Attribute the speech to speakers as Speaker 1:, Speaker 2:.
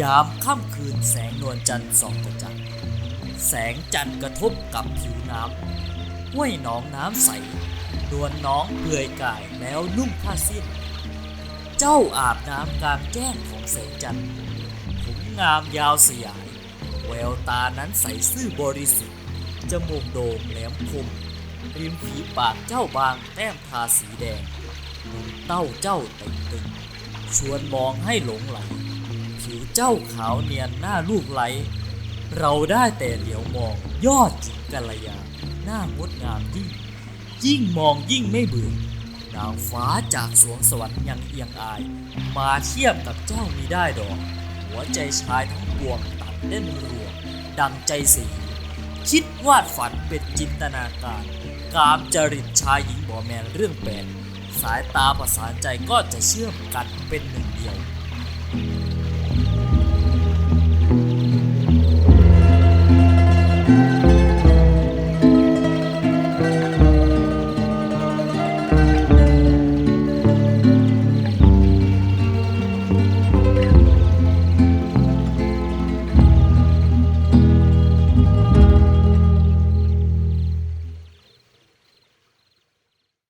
Speaker 1: ยามค่ำคืนแสงนวลจันทร์ส่องกระจ่างแสงจันทร์กระทบกับผิวน้ำห้วยหนองน้ำใสนวลน้องเปลือยกายแล้วนุ่งผ้าสิ้น เจ้าอาบน้ำกลางแจ้งของแสงจันทร์ผมงามยาวสยาย แววตานั้นใสซื่อบริสุทธิ์จมูกโด่งแหลมคมริมฝีปากเจ้าบางแต้มทาสีแดงนมเต้าเจ้าเต่งตึงชวนมองให้หลงไหล ผิวเจ้าขาวเนียนหน้าลูกไหล เราได้แต่เหลียวมองยอดจิงกัลยาหน้างดงามยิ่ง ยิ่งมองยิ่งไม่เบื่อนางฟ้าจากสวงสวรรค์ยังเอียงอาย มาเทียบกับเจ้ามีได้ดอก หัวใจชายทั้งปวงตัดเล่นรัวดังใจสี คิดวาดฝันเป็นจินตนาการ กามจริตชายหญิงบ่แมนเรื่องแปลกสายตาประสานใจก็จะเชื่อมกันเป็นหนึ่งเดียว